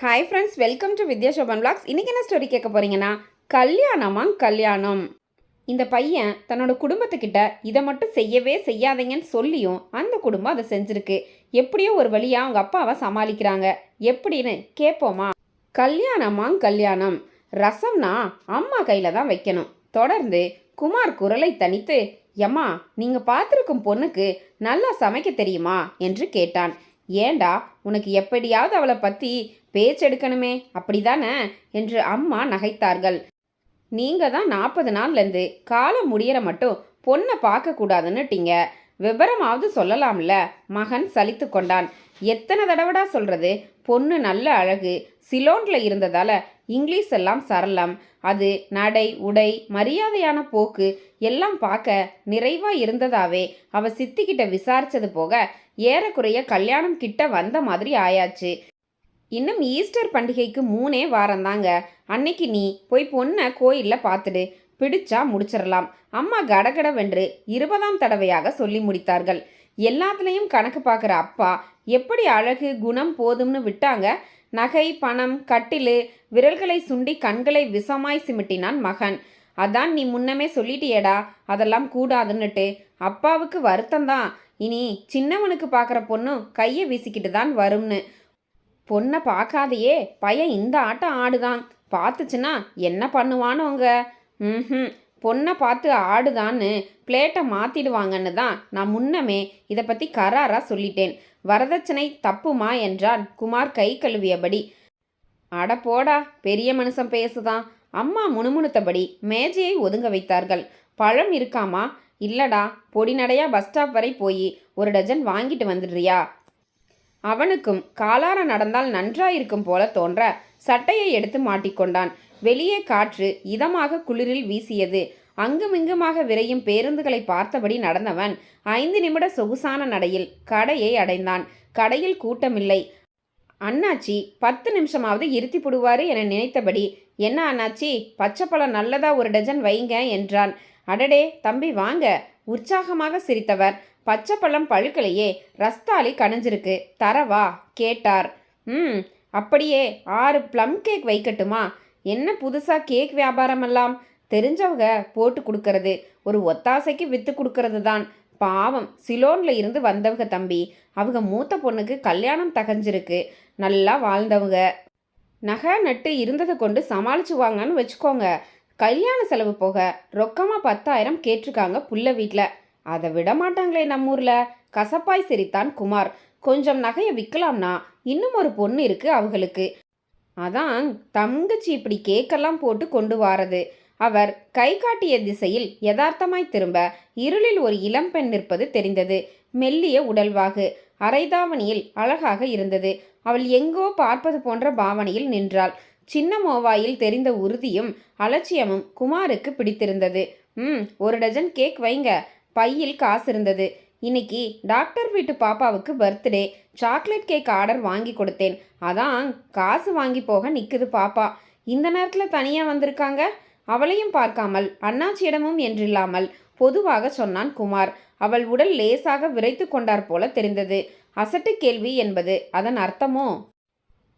Hi friends welcome to Vidya Sobhan blogs இன்றைக்கி என்ன story கேட்க போகிறீங்கன்னா கல்யாணமா கல்யாணம். இந்த பையன் தன்னோட குடும்பத்துக்கிட்ட இதை மட்டும் செய்யவே செய்யாதீங்கன்னு சொல்லியும் அந்த குடும்பம் அதை செஞ்சுருக்கு. எப்படியோ ஒரு வழியாக அவங்க அப்பாவை சமாளிக்கிறாங்க. எப்படின்னு கேட்போமா? கல்யாணமா கல்யாணம். ரசம்னா அம்மா கையில் தான் வைக்கணும். தொடர்ந்து குமார் குரலை தனித்து எம்மா நீங்கள் பார்த்துருக்கும் பொண்ணுக்கு நல்லா சமைக்க தெரியுமா? என்று கேட்டான். ஏண்டா உனக்கு எப்படியாவது அவளை பற்றி பேச்செடுக்கணுமே அப்படிதானே? என்று அம்மா நகைத்தார்கள். நீங்கள் தான் நாற்பது நாள்லேருந்து காலம் முடியற மட்டும் பொண்ணை பார்க்கக்கூடாதுன்னுட்டீங்க. விவரமாவது சொல்லலாம்ல? மகன் சலித்து கொண்டான். எத்தனை தடவைடா சொல்கிறது பொண்ணு நல்ல அழகு. சிலோன்ல இருந்ததால இங்கிலீஷ் எல்லாம் சரளம். அது நடை உடை மரியாதையான போக்கு எல்லாம் பார்க்க நிறைவா இருந்ததாவே. அவ சித்திக்கிட்ட விசாரிச்சது போக ஏறக்குறைய கல்யாணம் கிட்ட வந்த மாதிரி ஆயாச்சு. இன்னும் ஈஸ்டர் பண்டிகைக்கு மூணே வாரம்தாங்க. அன்னைக்கு நீ போய் பொண்ணை கோயிலில் பார்த்துடு. பிடிச்சா முடிச்சிடலாம். அம்மா கடகடவென்று இருபதாம் தடவையாக சொல்லி முடித்தார்கள். எல்லாத்துலேயும் கணக்கு பார்க்குற அப்பா எப்படி அழகு குணம் போதும்னு விட்டாங்க? நகை பணம் கட்டிலு விரல்களை சுண்டி கண்களை விஷமாய் சிமிட்டினான் மகன். அதான் நீ முன்னமே சொல்லிட்டியேடா. அதெல்லாம் கூடாதுன்னுட்டு. அப்பாவுக்கு வருத்தம்தான். இனி சின்னவனுக்கு பார்க்குற பொண்ணும் கையை வீசிக்கிட்டு தான் வரும்னு. பொண்ணை பார்க்காதையே பையன் இந்த ஆட்டம் ஆடுதான். பார்த்துச்சுன்னா என்ன பண்ணுவானோங்க? ம் பொண்ணை பார்த்து ஆடுதான்னு பிளேட்டை மாற்றிடுவாங்கன்னு தான் நான் முன்னமே இதை பற்றி கராராக சொல்லிட்டேன். வரதட்சணை தப்புமா என்றான் குமார் கை கழுவியபடி. அட போடா பெரிய மனுஷன் பேசுதான். அம்மா முணுமுணுத்தபடி மேஜையை ஒதுங்க வைத்தார்கள். பழம் இருக்காமா? இல்லடா பொடிநடையா பஸ் ஸ்டாப் வரை போய் ஒரு டஜன் வாங்கிட்டு வந்துடுறியா? அவனுக்கும் காலார நடந்தால் நன்றாயிருக்கும் போல தோன்ற சட்டையை எடுத்து மாட்டிக்கொண்டான். வெளியே காற்று இதமாக குளிரில் வீசியது. அங்குமிங்குமாக விரையும் பேருந்துகளை பார்த்தபடி நடந்தவன் ஐந்து நிமிட சொகுசான நடையில் கடையை அடைந்தான். கடையில் கூட்டமில்லை. அண்ணாச்சி பத்து நிமிஷமாவது இருத்தி போடுவாரு என நினைத்தபடி என்ன அண்ணாச்சி பச்சைப்பழம் நல்லதா ஒரு டஜன் வைங்க என்றான். அடடே தம்பி வாங்க உற்சாகமாக சிரித்தவர். பச்சைப்பழம் பழுக்கலையே ரஸ்தாலி கணிஞ்சிருக்கு. தரவா கேட்டார். ம் அப்படியே ஆறு ப்ளம் கேக் வைக்கட்டுமா? என்ன புதுசாக கேக் வியாபாரமெல்லாம்? தெரிஞ்சவங்க போட்டு கொடுக்கறது ஒரு ஒத்தாசைக்கு விற்று கொடுக்கறது தான் பாவம் சிலோனில் இருந்து வந்தவங்க தம்பி. அவங்க மூத்த பொண்ணுக்கு கல்யாணம் தகஞ்சிருக்கு. நல்லா வாழ்ந்தவங்க. நகை நட்டு இருந்ததை கொண்டு சமாளிச்சுவாங்கன்னு வச்சுக்கோங்க. கல்யாண செலவு போக ரொக்கமாக பத்தாயிரம் கேட்டிருக்காங்க புள்ள வீட்டில் அதை விட மாட்டாங்களே நம்ம ஊரில் கசப்பாய் சிரித்தான் குமார். கொஞ்சம் நகையை விற்கலாம்னா இன்னும் ஒரு பொண்ணு இருக்கு அவங்களுக்கு. அதான் தங்கச்சி இப்படி கேக்கெல்லாம் போட்டு கொண்டு வாரது. அவர் கை காட்டிய திசையில் யதார்த்தமாய் திரும்ப இருளில் ஒரு இளம்பெண் நிற்பது தெரிந்தது. மெல்லிய உடல்வாகு. அரைதாவணியில் அழகாக இருந்தது. அவள் எங்கோ பார்ப்பது போன்ற பாவனையில் நின்றாள். சின்ன மோவாயில் தெரிந்த உறுதியும் அலட்சியமும் குமாருக்கு பிடித்திருந்தது. ம் ஒரு டஜன் கேக் வைங்க. பையில் காசு இருந்தது. இன்னைக்கு டாக்டர் வீட்டு பாப்பாவுக்கு பர்த்டே. சாக்லேட் கேக் ஆர்டர் வாங்கி கொடுத்தேன். அதான் காசு வாங்கி போக நிற்குது பாப்பா. இந்த நேரத்தில் தனியாக வந்திருக்காங்க? அவளையும் பார்க்காமல் அண்ணாச்சியிடமும் என்றில்லாமல் பொதுவாக சொன்னான் குமார். அவள் உடல் லேசாக விரைத்து கொண்டார் போல தெரிந்தது. அசட்டு கேள்வி என்பது அதன் அர்த்தமோ?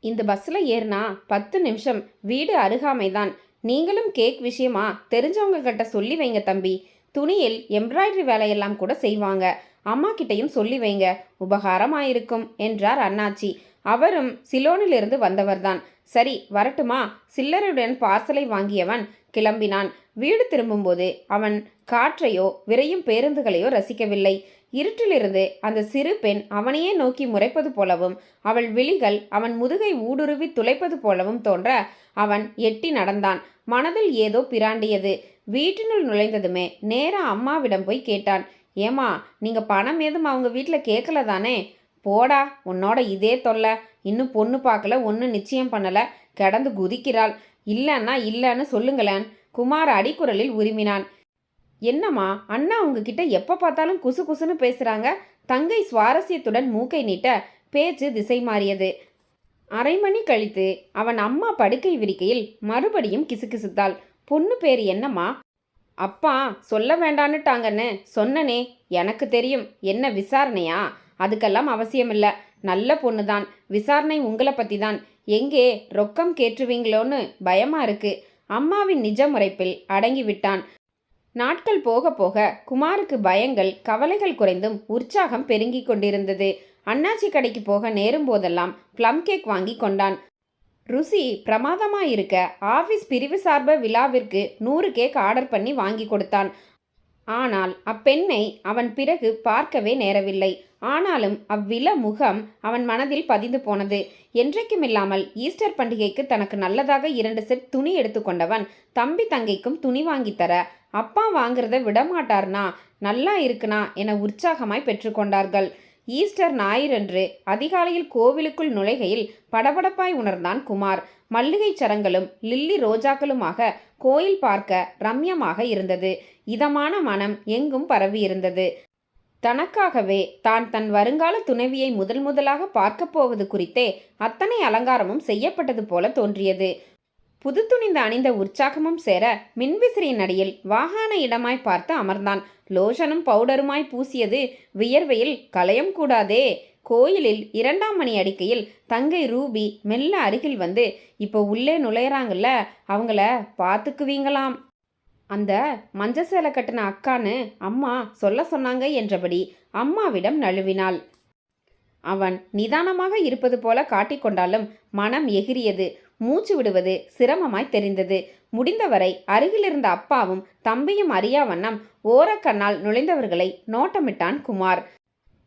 இந்த பஸ்ஸில் ஏறினா பத்து நிமிஷம். வீடு அருகாமைதான். நீங்களும் கேக் விஷயமா தெரிஞ்சவங்க கிட்ட சொல்லி வைங்க தம்பி. துணியில் எம்ப்ராய்டரி வேலையெல்லாம் கூட செய்வாங்க. அம்மா கிட்டையும் சொல்லி வைங்க உபகாரமாயிருக்கும் என்றார் அண்ணாச்சி. அவரும் சிலோனிலிருந்து வந்தவர்தான். சரி வரட்டுமா? சில்லறையுடன் பார்சலை வாங்கியவன் கிளம்பினான். வீடு திரும்பும்போது அவன் காற்றையோ விரையும் பேருந்துகளையோ ரசிக்கவில்லை. இருட்டிலிருந்து அந்த சிறு பெண் அவனையே நோக்கி முறைப்பது போலவும் அவள் விழிகள் அவன் முதுகை ஊடுருவி துளைப்பது போலவும் தோன்ற அவன் எட்டி நடந்தான். மனதில் ஏதோ பிராண்டியது. வீட்டினுள் நுழைந்ததுமே நேரா அம்மாவிடம் போய் கேட்டான். ஏமா நீங்க பணம் ஏதும் அவங்க வீட்டில் கேட்கல தானே? போடா உன்னோட இதே தொல்லை. இன்னும் பொண்ணு பார்க்கல ஒன்றும் நிச்சயம் பண்ணல. கிடந்து குதிக்கிறாள். இல்லைன்னா இல்லைன்னு சொல்லுங்களேன். குமார் அடிக்குரலில் உரிமினான். என்னம்மா அண்ணா உங்ககிட்ட எப்போ பார்த்தாலும் குசு குசுன்னு பேசுகிறாங்க தங்கை சுவாரஸ்யத்துடன் மூக்கை நீட்ட பேச்சு திசை மாறியது. அரை மணி கழித்து அவன் அம்மா படுக்கை விரிக்கையில் மறுபடியும் கிசுகிசுத்தாள். பொண்ணு பேர் என்னம்மா? அப்பா சொல்ல வேண்டான்னுட்டாங்கன்னு சொன்னனே எனக்கு தெரியும். என்ன விசாரணையா? அதுக்கெல்லாம் அவசியமில்லை. நல்ல பொண்ணு தான் விசாரணை உங்களை பற்றி தான் எங்கே ரொக்கம் கேட்டுருவீங்களோன்னு பயமா இருக்கு. அம்மாவின் நிஜ முறைப்பில் அடங்கி விட்டான் நாட்கள் போக போக குமாருக்கு பயங்கள் கவலைகள் குறைந்தும் உற்சாகம் பெருங்கிக் கொண்டிருந்தது. அண்ணாச்சி கடைக்கு போக நேரும் போதெல்லாம் ப்ளம் கேக் வாங்கி கொண்டான். ருசி பிரமாதமாக இருக்க ஆபீஸ் பிரிவு சார்ப விழாவிற்கு நூறு கேக் ஆர்டர் பண்ணி வாங்கி கொடுத்தான். ஆனால் அப்பெண்ணை அவன் பிறகு பார்க்கவே நேரவில்லை. ஆனாலும் அவ்வில முகம் அவன் மனதில் பதிந்து போனது. என்றைக்குமில்லாமல் ஈஸ்டர் பண்டிகைக்கு தனக்கு நல்லதாக இரண்டு செட் துணி எடுத்துக்கொண்டவன் தம்பி தங்கைக்கும் துணி வாங்கித்தர அப்பா வாங்குறத விடமாட்டார்னா? நல்லா இருக்குனா? என உற்சாகமாய் பெற்றுக்கொண்டார்கள் ஈஸ்டர் ஞாயிறன்று அதிகாலையில் கோவிலுக்குள் நுழைகையில் படபடப்பாய் உணர்ந்தான் குமார். மல்லிகைச் சரங்களும் லில்லி ரோஜாக்களுமாக கோயில் பார்க்க ரம்யமாக இருந்தது. இதமான மனம் எங்கும் பரவியிருந்தது. தனக்காகவே தான் தன் வருங்கால துணைவியை முதல் முதலாக பார்க்கப் போவது குறித்தே அத்தனை அலங்காரமும் செய்யப்பட்டது போல தோன்றியது. புது துணிந்து அணிந்த உற்சாகமும் சேர மின்விசிறியின் அடியில் வாகன இடமாய் பார்த்து அமர்ந்தான். லோஷனும் பவுடருமாய் பூசியது வியர்வையில் களையம் கூடாதே. கோயிலில் இரண்டாம் மணி அடிக்கையில் தங்கை ரூபி மெல்ல அருகில் வந்து இப்போ உள்ளே நுழையிறாங்கல்ல அவங்கள பார்த்துக்குவீங்களாம். அந்த மஞ்ச சேலை கட்டின அக்கான்னு அம்மா சொல்ல சொன்னாங்க என்றபடி அம்மாவிடம் நழுவினாள். அவன் நிதானமாக இருப்பது போல காட்டிக்கொண்டாலும் மனம் எகிரியது. மூச்சு விடுவது சிரமமாய் தெரிந்தது. முடிந்தவரை அருகிலிருந்த அப்பாவும் தம்பியும் அறியா வண்ணம் ஓரக்கண்ணால் நுழைந்தவர்களை நோட்டமிட்டான் குமார்.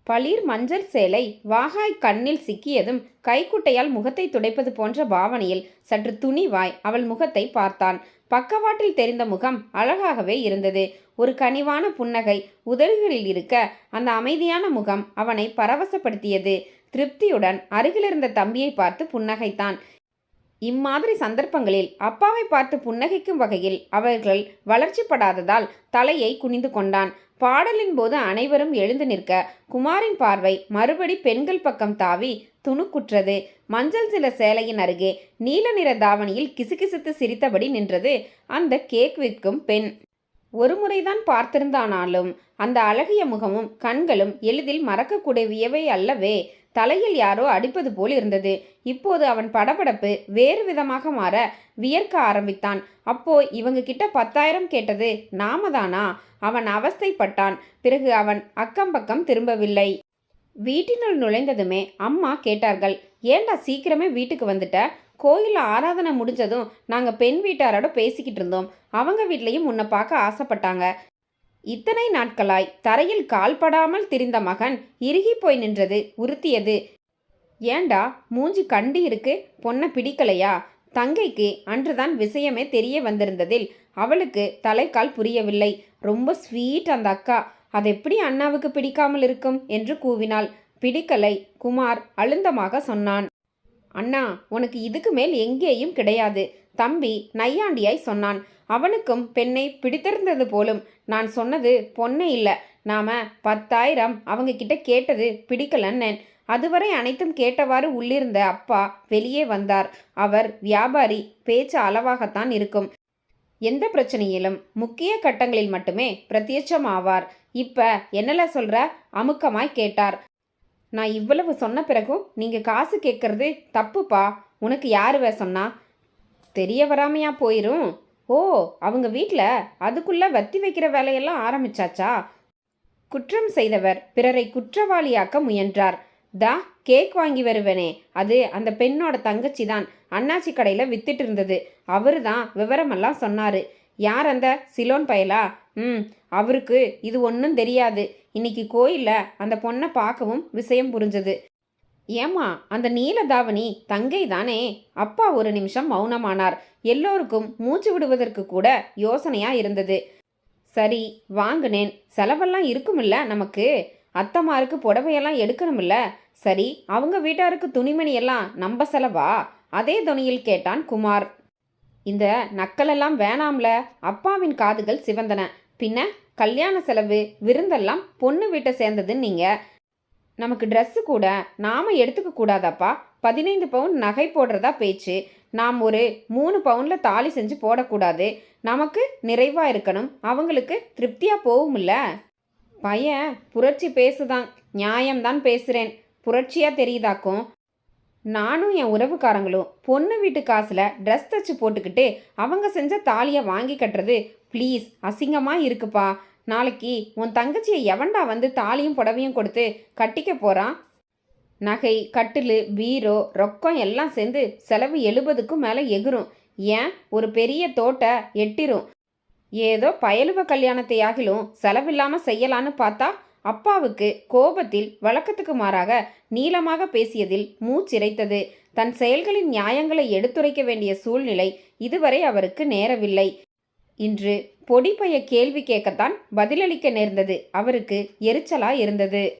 பளிர் மஞ்சள் சேலை வாகாய் கண்ணில் சிக்கியதும் கைக்குட்டையால் முகத்தை துடைப்பது போன்ற பாவனையில் சற்று துணிவாய் அவள் முகத்தை பார்த்தான். பக்கவாட்டில் தெரிந்த முகம் அழகாகவே இருந்தது. ஒரு கனிவான புன்னகை உதடுகளில் இருக்க அந்த அமைதியான முகம் அவனை பரவசப்படுத்தியது. திருப்தியுடன் அருகிலிருந்த தம்பியை பார்த்து புன்னகைத்தான். இம்மாதிரி சந்தர்ப்பங்களில் அப்பாவை பார்த்து புன்னகைக்கும் வகையில் அவர்கள் வளர்ச்சிப்படாததால் தலையை குனிந்து கொண்டான். பாடலின் போது அனைவரும் எழுந்து நிற்க குமாரின் பார்வை மறுபடி பெண்கள் பக்கம் தாவி துணுக்குற்றது. மஞ்சள் சில சேலையின் அருகே நீல நிற தாவணியில் கிசுகிசுத்து சிரித்தபடி நின்றது அந்த கேக் விற்கும் பெண். ஒரு முறைதான் பார்த்திருந்தானாலும் அந்த அழகிய முகமும் கண்களும் எளிதில் மறக்கக்கூடியவையவை அல்லவே. தலையில் யாரோ அடிப்பது போல் இருந்தது. இப்போது அவன் படபடப்பு வேறு விதமாக மாற வியர்க்க ஆரம்பித்தான். அப்போ இவங்க கிட்ட பத்தாயிரம் கேட்டது நாம தானா அவன் அவஸ்தைப்பட்டான். பிறகு அவன் அக்கம் பக்கம் திரும்பவில்லை. வீட்டினுள் நுழைந்ததுமே அம்மா கேட்டார்கள் ஏண்டா சீக்கிரமே வீட்டுக்கு வந்துட்ட? கோயிலில் ஆராதனை முடிஞ்சதும் நாங்கள் பெண் வீட்டாரோட பேசிக்கிட்டு இருந்தோம். அவங்க வீட்லேயும் உன்னை பார்க்க ஆசைப்பட்டாங்க. இத்தனை நாட்களாய் தரையில் கால்படாமல் திரிந்த மகன் இறுகி போய் நின்றது உறுத்தியது. ஏண்டா மூஞ்சி கண்டு இருக்கு? பொண்ணை பிடிக்கலையா? தங்கைக்கு அன்றுதான் விஷயமே தெரிய வந்திருந்ததில் அவளுக்கு தலைக்கால் புரியவில்லை. ரொம்ப ஸ்வீட் அந்த அக்கா. அது எப்படி அண்ணாவுக்கு பிடிக்காமல் இருக்கும்? என்று கூவினாள். பிடிக்கலை. குமார் அழுந்தமாக சொன்னான். அண்ணா உனக்கு இதுக்கு மேல் எங்கேயும் கிடையாது. தம்பி நையாண்டியாய் சொன்னான். அவனுக்கும் பெண்ணை பிடித்திருந்தது போலும். நான் சொன்னது பொண்ணே இல்லை. நாம பத்தாயிரம் அவங்க கிட்ட கேட்டது பிடிக்கலன்னேன். அதுவரை அனைத்தும் கேட்டவாறு உள்ளிருந்த அப்பா வெளியே வந்தார். அவர் வியாபாரி பேச்சு அளவாகத்தான் இருக்கும். எந்த பிரச்சனையிலும் முக்கிய கட்டங்களில் மட்டுமே பிரத்யட்சம் ஆவார் இப்ப என்னல சொல்ற? அமுக்கமாய் கேட்டார். நான் இவ்வளவு சொன்ன பிறகும் நீங்க காசு கேட்கறது தப்புப்பா? உனக்கு யாருவ சொன்னா? தெரிய வராமையா போயிரும். ஓ அவங்க வீட்டில் அதுக்குள்ள வத்தி வைக்கிற வேலையெல்லாம் ஆரம்பிச்சாச்சா? குற்றம் செய்தவர் பிறரை குற்றவாளியாக்க முயன்றார். தா கேக் வாங்கி வருவேனே. அது அந்த பெண்ணோட தங்கச்சி தான் அண்ணாச்சி கடையில் வித்துட்டு இருந்தது. அவரு தான் விவரமெல்லாம் சொன்னாரு. யார் அந்த சிலோன் பயலா? ம் அவருக்கு இது ஒன்றும் தெரியாது. இன்னைக்கு கோயிலில் அந்த பொண்ணை பார்க்கவும் விஷயம் புரிஞ்சது. ஏமா அந்த நீலதாவணி தங்கை தானே அப்பா ஒரு நிமிஷம் மௌனமானார். எல்லோருக்கும் மூச்சு விடுவதற்கு கூட யோசனையா இருந்தது. சரி வாங்கினேன். செலவெல்லாம் இருக்குமில்ல நமக்கு? அத்தம்மாருக்கு புடவையெல்லாம் எடுக்கணுமில்ல? சரி அவங்க வீட்டாருக்கு துணிமணி எல்லாம் நம்ம செலவா? அதே துணியில் கேட்டான் குமார். இந்த நக்கலெல்லாம் வேணாம்ல அப்பாவின் காதுகள் சிவந்தன. பின்ன கல்யாண செலவு விருந்தெல்லாம் பொண்ணு வீட்டை சேர்ந்ததுன்னு நீங்க. நமக்கு ட்ரெஸ்ஸு கூட நாம எடுத்துக்க கூடாதாப்பா. பதினைந்து பவுன் நகை போடுறதா பேச்சு. நாம் ஒரு மூணு பவுனில் தாலி செஞ்சு போடக்கூடாது. நமக்கு நிறைவா இருக்கணும். அவங்களுக்கு திருப்தியா போகும்ல? பையன் புரட்சி பேசுதான். நியாயம்தான் பேசுறேன். புரட்சியா தெரியுதாக்கும்? நானும் என் உறவுக்காரங்களும் பொண்ணு வீட்டு காசில் ட்ரெஸ் தச்சு போட்டுக்கிட்டு அவங்க செஞ்ச தாலியை வாங்கி கட்டுறது ப்ளீஸ் அசிங்கமாக இருக்குப்பா. நாளைக்கு உன் தங்கச்சியை எவன்டா வந்து தாலியும் புடவையும் கொடுத்து கட்டிக்க போகிறான் நகை கட்டில் பீரோ ரொக்கம் எல்லாம் சேர்ந்து செலவு எழுபதுக்கும் மேலே எகிரும் ஏன்? ஒரு பெரிய தோட்ட எட்டிரும். ஏதோ பயலுவ கல்யாணத்தையாகிலும் செலவில்லாமல் செய்யலான்னு பார்த்தா அப்பாவுக்கு கோபத்தில் வழக்கத்துக்கு மாறாக நீளமாக பேசியதில் மூச்சிறைத்தது தன் செயல்களின் நியாயங்களை எடுத்துரைக்க வேண்டிய சூழ்நிலை இதுவரை அவருக்கு நேரவில்லை. இன்று பொடிப்பைய கேள்வி கேட்கத்தான் பதிலளிக்க நேர்ந்தது. அவருக்கு எரிச்சலா இருந்தது.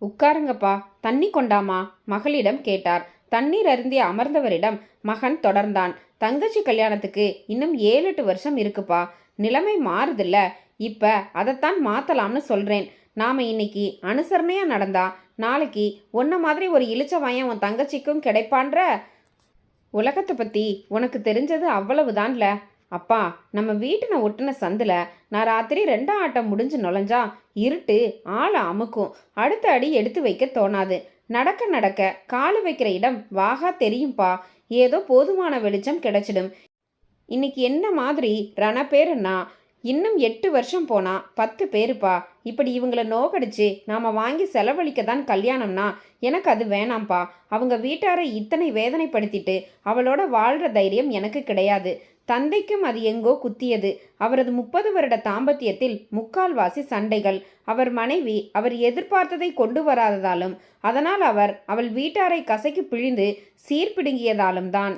உட்காருங்கப்பா தண்ணி கொண்டாமா? மகளிடம் கேட்டார். தண்ணீர் அருந்திய அமர்ந்தவரிடம் மகன் தொடர்ந்தான். தங்கச்சி கல்யாணத்துக்கு இன்னும் ஏழு எட்டு வருஷம் இருக்குப்பா. நிலைமை மாறுதில்ல. இப்ப அதைத்தான் மாத்தலாம்னு சொல்றேன். நாம் இன்னைக்கு அனுசரணையாக நடந்தா நாளைக்கு ஒன்றை மாதிரி ஒரு இழிச்ச வாயம் உன் தங்கச்சிக்கும் கிடைப்பான்ற? உலகத்தை பற்றி உனக்கு தெரிஞ்சது அவ்வளவுதான்ல. அப்பா நம்ம வீட்டின ஒட்டின சந்தில் நான் ராத்திரி ரெண்டாம் ஆட்டம் முடிஞ்சு நுழைஞ்சா இருட்டு ஆளை அமுக்கும். அடுத்த அடி எடுத்து வைக்க தோணாது. நடக்க நடக்க காலு வைக்கிற இடம் வாகா தெரியும்பா. ஏதோ போதுமான வெளிச்சம் கிடைச்சிடும். இன்னைக்கு என்ன மாதிரி ரண பேருன்னா இன்னும் எட்டு வருஷம் போனா பத்து பேருப்பா. இப்படி இவங்கள நோக்கடிச்சு நாம வாங்கி செலவழிக்க தான் கல்யாணம்னா எனக்கு அது வேணாம்ப்பா அவங்க வீட்டாரை இத்தனை வேதனைப்படுத்திட்டு அவளோட வாழ்ற தைரியம் எனக்கு கிடையாது. தந்தைக்கும் அது எங்கோ குத்தியது. அவரது முப்பது வருட தாம்பத்தியத்தில் முக்கால்வாசி சண்டைகள். அவர் மனைவி அவர் எதிர்பார்த்ததை கொண்டு வராததாலும் அதனால் அவர் அவள் வீட்டாரை கசக்கி பிழிந்து சீர்பிடுங்கியதாலும் தான்.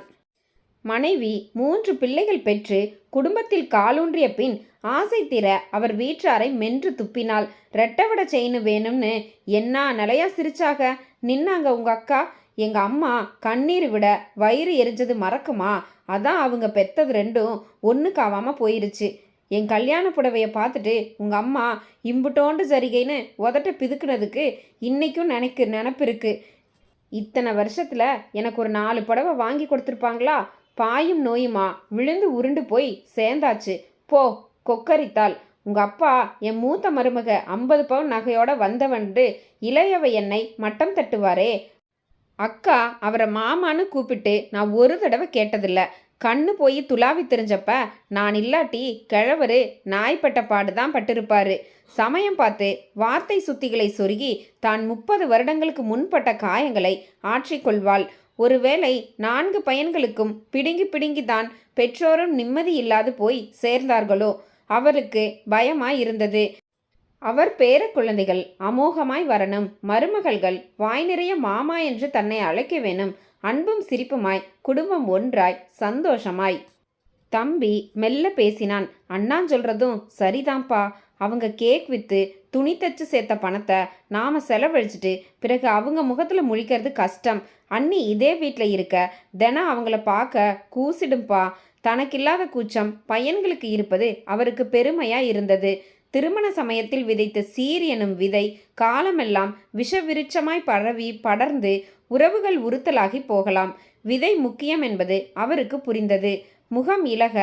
மனைவி மூன்று பிள்ளைகள் பெற்று குடும்பத்தில் காலூன்றிய பின் ஆசை திற அவர் வீற்றாரை மென்று துப்பினாள். ரெட்டவட செயின் வேணும்னு என்ன நிலையா சிரிச்சாக? நின்னாங்க உங்க அக்கா? எங்க அம்மா கண்ணீர் விட வயிறு எரிஞ்சது மறக்குமா? அதான் அவங்க பெத்தது ரெண்டும் ஒன்றுக்காவாம போயிருச்சு. என் கல்யாண புடவையை பார்த்துட்டு உங்க அம்மா இம்புட்டோண்டு சரிகைன்னு உதட்ட பிதுக்குனதுக்கு இன்னைக்கும் நினைக்கு நினப்பு இருக்கு இத்தனை வருஷத்துல எனக்கு ஒரு நாலு புடவை வாங்கி கொடுத்துருப்பாங்களா? பாயும் நோயுமா? விழுந்து உருண்டு போய் சேர்ந்தாச்சு. போ கொக்கரித்தாள். உங்க அப்பா என் மூத்த மருமக ஐம்பது பவுன் நகையோட வந்தவன்ட்டு இளையவ என்னை மட்டம் தட்டுவாரே. அக்கா அவரை மாமான்னு கூப்பிட்டு நான் ஒரு தடவை கேட்டதில்ல. கண்ணு போய் துளாவி தெரிஞ்சப்ப நான் இல்லாட்டி கிழவரு நாய்ப்பட்ட பாடு தான் பட்டிருப்பாரு. சமயம் பார்த்து வார்த்தை சுத்திகளை சொருகி தான் முப்பது வருடங்களுக்கு முன்பட்ட காயங்களை ஆற்றிக்கொள்வாள். ஒருவேளை நான்கு பையன்களுக்கும் பிடுங்கி பிடுங்கி தான் பெற்றோரும் நிம்மதி இல்லாது போய் சேர்ந்தார்களோ? அவருக்கு பயமாய் இருந்தது அவர் பேர குழந்தைகள் அமோகமாய் வரணும். மருமகள்கள் வாய் நிறைய மாமா என்று தன்னை அழைக்க வேணும். அன்பும் சிரிப்புமாய் குடும்பம் ஒன்றாய் சந்தோஷமாய். தம்பி மெல்ல பேசினான். அண்ணான் சொல்றதும் சரிதான்ப்பா அவங்க கேக் வித்து துணி தச்சு சேர்த்த பணத்தை நாம் செலவழிச்சிட்டு பிறகு அவங்க முகத்தில் முழிக்கிறது கஷ்டம். அண்ணி இதே வீட்டில் இருக்க தினம் அவங்கள பார்க்க கூசிடும்பா. தனக்கில்லாத கூச்சம் பையன்களுக்கு இருப்பது அவருக்கு பெருமையாக இருந்தது. திருமண சமயத்தில் விதைத்த சீர் எனும் விதை காலமெல்லாம் விஷவிருட்சமாய் பரவி படர்ந்து உறவுகள் உறுத்தலாகி போகலாம். விதை முக்கியம் என்பது அவருக்கு புரிந்தது. முகம் இலக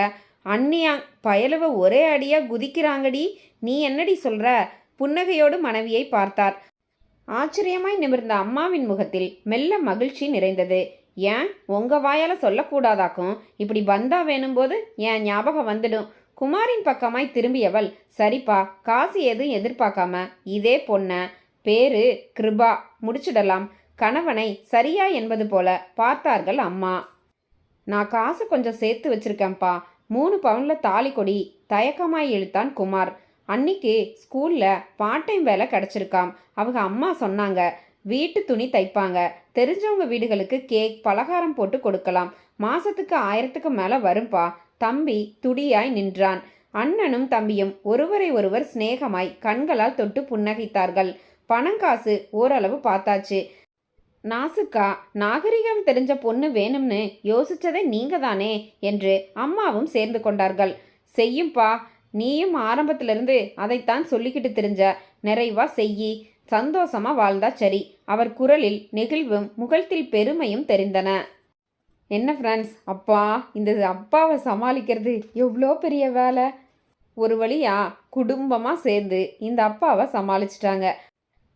அண்ணியா பயலுவ ஒரே அடியாக குதிக்கிறாங்கடி. நீ என்னடி சொல்கிற புன்னகையோடு மனைவியை பார்த்தார். ஆச்சரியமாய் நிமிர்ந்த அம்மாவின் முகத்தில் மெல்ல மகிழ்ச்சி நிறைந்தது. ஏன்? உங்க வாயால சொல்லக்கூடாதாக்கும்? இப்படி பந்தா வேணும்போது என் ஞாபகம் வந்துடும். குமாரின் பக்கமாய் திரும்பியவள் சரிப்பா காசு எதுவும் எதிர்பார்க்காம இதே பொண்ண. பேரு கிருபா. முடிச்சிடலாம். கணவனை சரியா என்பது போல பார்த்தார்கள் அம்மா. நான் காசு கொஞ்சம் சேர்த்து வச்சிருக்கேன்ப்பா. மூணு பவுன்ல தாலி கொடி தயக்கமாய் இழுத்தான் குமார். அன்னைக்கு ஸ்கூலில் பார்ட் டைம் வேலை கிடச்சிருக்காம். அவங்க அம்மா சொன்னாங்க வீட்டு துணி தைப்பாங்க. தெரிஞ்சவங்க வீடுகளுக்கு கேக் பலகாரம் போட்டு கொடுக்கலாம். மாசத்துக்கு ஆயிரத்துக்கு மேலே வரும்பா. தம்பி துடியாய் நின்றான். அண்ணனும் தம்பியும் ஒருவரை ஒருவர் சிநேகமாய் கண்களால் தொட்டு புன்னகைத்தார்கள். பணங்காசு ஓரளவு பார்த்தாச்சு. நாசுக்கா நாகரிகம் தெரிஞ்ச பொண்ணு வேணும்னு யோசிச்சதே நீங்க தானே என்று அம்மாவும் சேர்ந்து கொண்டார்கள். செய்யும்பா நீயும் ஆரம்பத்திலிருந்து அதைத்தான் சொல்லிக்கிட்டு தெரிஞ்ச. நிறைவா செய்யி. சந்தோஷமா வாழ்ந்தா சரி. அவர் குரலில் நெகிழ்வும் முகழ்த்தில் பெருமையும் தெரிந்தன. என்ன ஃப்ரெண்ட்ஸ் அப்பா இந்த அப்பாவை சமாளிக்கிறது எவ்வளோ பெரிய வேலை. ஒரு வழியா குடும்பமாக சேர்ந்து இந்த அப்பாவை சமாளிச்சிட்டாங்க.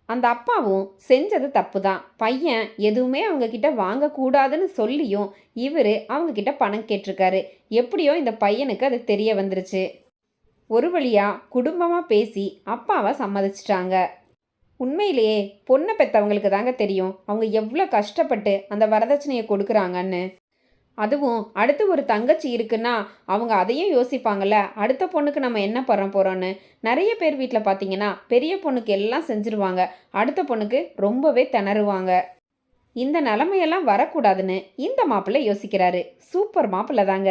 அந்த அப்பாவும் செஞ்சது தப்பு தான் பையன் எதுவுமே அவங்கக்கிட்ட வாங்கக்கூடாதுன்னு சொல்லியும் இவர் அவங்கக்கிட்ட பணம் கேட்டிருக்காரு. எப்படியோ இந்த பையனுக்கு அது தெரிய வந்துருச்சு. ஒரு வழியாக குடும்பமாக பேசி அப்பாவை சம்மதிச்சிட்டாங்க. உண்மையிலேயே பொண்ணை பெற்றவங்களுக்கு தாங்க தெரியும் அவங்க எவ்வளோ கஷ்டப்பட்டு அந்த வரதட்சணையை கொடுக்குறாங்கன்னு. அதுவும் அடுத்து ஒரு தங்கச்சி இருக்குன்னா அவங்க அதையும் யோசிப்பாங்கல்ல அடுத்த பொண்ணுக்கு நம்ம என்ன பண்ண போகிறோன்னு நிறைய பேர் வீட்டில் பார்த்தீங்கன்னா பெரிய பொண்ணுக்கு எல்லாம் செஞ்சுருவாங்க அடுத்த பொண்ணுக்கு ரொம்பவே திணறுவாங்க. இந்த நிலமையெல்லாம் வரக்கூடாதுன்னு இந்த மாப்பிள்ளை யோசிக்கிறாரு. சூப்பர் மாப்பிள்ளை தாங்க.